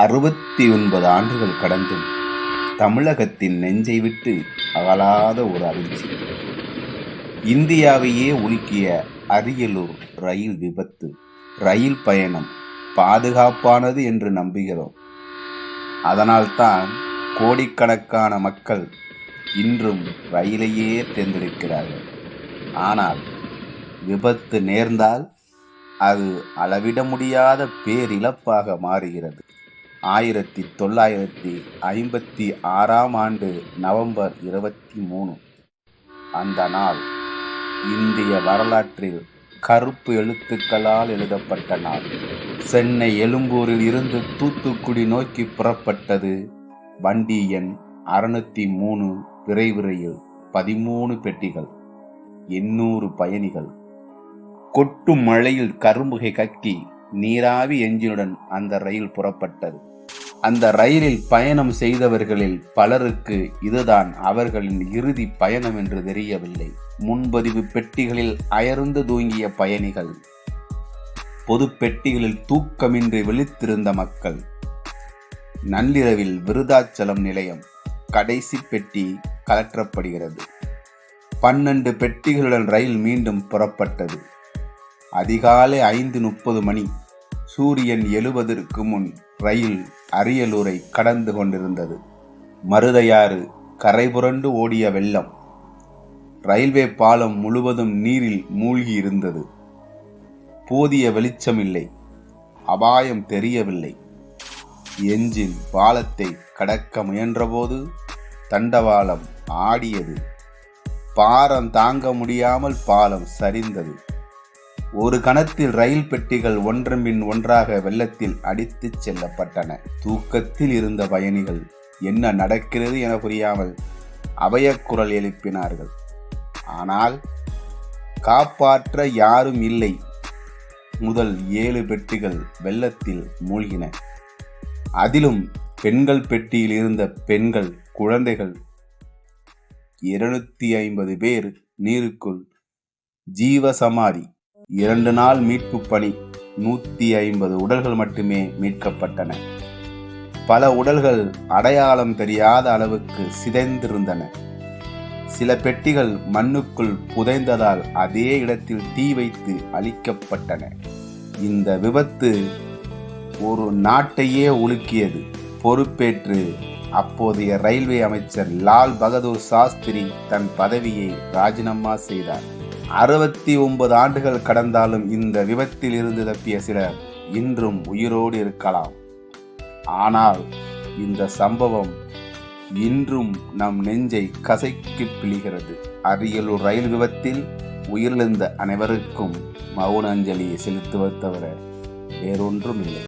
அறுபத்தி ஒன்பது ஆண்டுகள் கடந்தும் தமிழகத்தின் நெஞ்சை விட்டு அகலாத ஒரு அதிர்ச்சி. இந்தியாவையே உலுக்கிய அரியலூர் ரயில் விபத்து. ரயில் பயணம் பாதுகாப்பானது என்று நம்புகிறோம். அதனால்தான் கோடிக்கணக்கான மக்கள் இன்றும் ரயிலையே தேர்ந்தெடுக்கிறார்கள். ஆனால் விபத்து நேர்ந்தால் அது அளவிட முடியாத பேரிழப்பாக மாறுகிறது. ஆயிரத்தி தொள்ளாயிரத்தி ஐம்பத்தி ஆறாம் ஆண்டு நவம்பர் இருபத்தி மூணு. அந்த நாள் இந்திய வரலாற்றில் கருப்பு எழுத்துக்களால் எழுதப்பட்ட நாள். சென்னை எழும்பூரில் இருந்து தூத்துக்குடி நோக்கி புறப்பட்டது வண்டி எண் அறுநூத்தி மூணு விரைவு ரயில் பதிமூணு பெட்டிகள் எண்ணூறு பயணிகள். கொட்டும் மழையில் கரும்புகை கக்கி நீராவி எஞ்சினுடன் அந்த ரயில் புறப்பட்டது. அந்த ரயிலில் பயணம் செய்தவர்களில் பலருக்கு இதுதான் அவர்களின் இறுதி பயணம் என்று தெரியவில்லை. முன்பதிவு பெட்டிகளில் அயர்ந்து தூங்கிய பயணிகள் பொது பெட்டிகளில் தூக்கமின்றி விழித்திருந்த மக்கள் நள்ளிரவில் விருதாச்சலம் நிலையம் கடைசி பெட்டி கலற்றப்படுகிறது. பன்னெண்டு பெட்டிகளுடன் ரயில் மீண்டும் புறப்பட்டது. அதிகாலை ஐந்து முப்பது மணி. சூரியன் எழுவதற்கு முன் ரயில் அரியலூரை கடந்து கொண்டிருந்தது. மருதையாறு கரைபுரண்டு ஓடிய வெள்ளம். ரயில்வே பாலம் முழுவதும் நீரில் மூழ்கி இருந்தது போதிய வெளிச்சம் இல்லை அபாயம் தெரியவில்லை. எஞ்சின் பாலத்தை கடக்க முயன்றபோது தண்டவாளம் ஆடியது. பாரம் தாங்க முடியாமல் பாலம் சரிந்தது. ஒரு கணத்தில் ரயில் பெட்டிகள் ஒன்றன்பின் ஒன்றாக வெள்ளத்தில் அடித்துச் செல்லப்பட்டன. தூக்கத்தில் இருந்த பயணிகள் என்ன நடக்கிறது என புரியாமல் அபயக்குரல் எழுப்பினார்கள். ஆனால் காப்பாற்ற யாரும் இல்லை. முதல் ஏழு பெட்டிகள் வெள்ளத்தில் மூழ்கின. அதிலும் பெண்கள் பெட்டியில் இருந்த பெண்கள் குழந்தைகள் இருநூத்தி ஐம்பது பேர் நீருக்குள் ஜீவசமாதி இரண்டு நாள் மீட்பு பணி நூற்றி ஐம்பது உடல்கள் மட்டுமே மீட்கப்பட்டன. பல உடல்கள் அடையாளம் தெரியாத அளவுக்கு சிதைந்திருந்தன. சில பெட்டிகள் மண்ணுக்குள் புதைந்ததால் அதே இடத்தில் தீ வைத்து அழிக்கப்பட்டன. இந்த விபத்து ஒரு நாட்டையே உலுக்கியது. பொறுப்பேற்று அப்போதைய ரயில்வே அமைச்சர் லால் பகதூர் சாஸ்திரி தன் பதவியை ராஜினாமா செய்தார். அறுபத்தி ஒன்பது ஆண்டுகள் கடந்தாலும் இந்த விபத்தில் இருந்து தப்பிய சிலர் இன்றும் உயிரோடு இருக்கலாம். ஆனால் இந்த சம்பவம் இன்றும் நம் நெஞ்சை கசைக்கு பிழிகிறது. அரியலூர் ரயில் விபத்தில் உயிரிழந்த அனைவருக்கும் மௌன அஞ்சலியை செலுத்துவது தவிர வேறொன்றும் இல்லை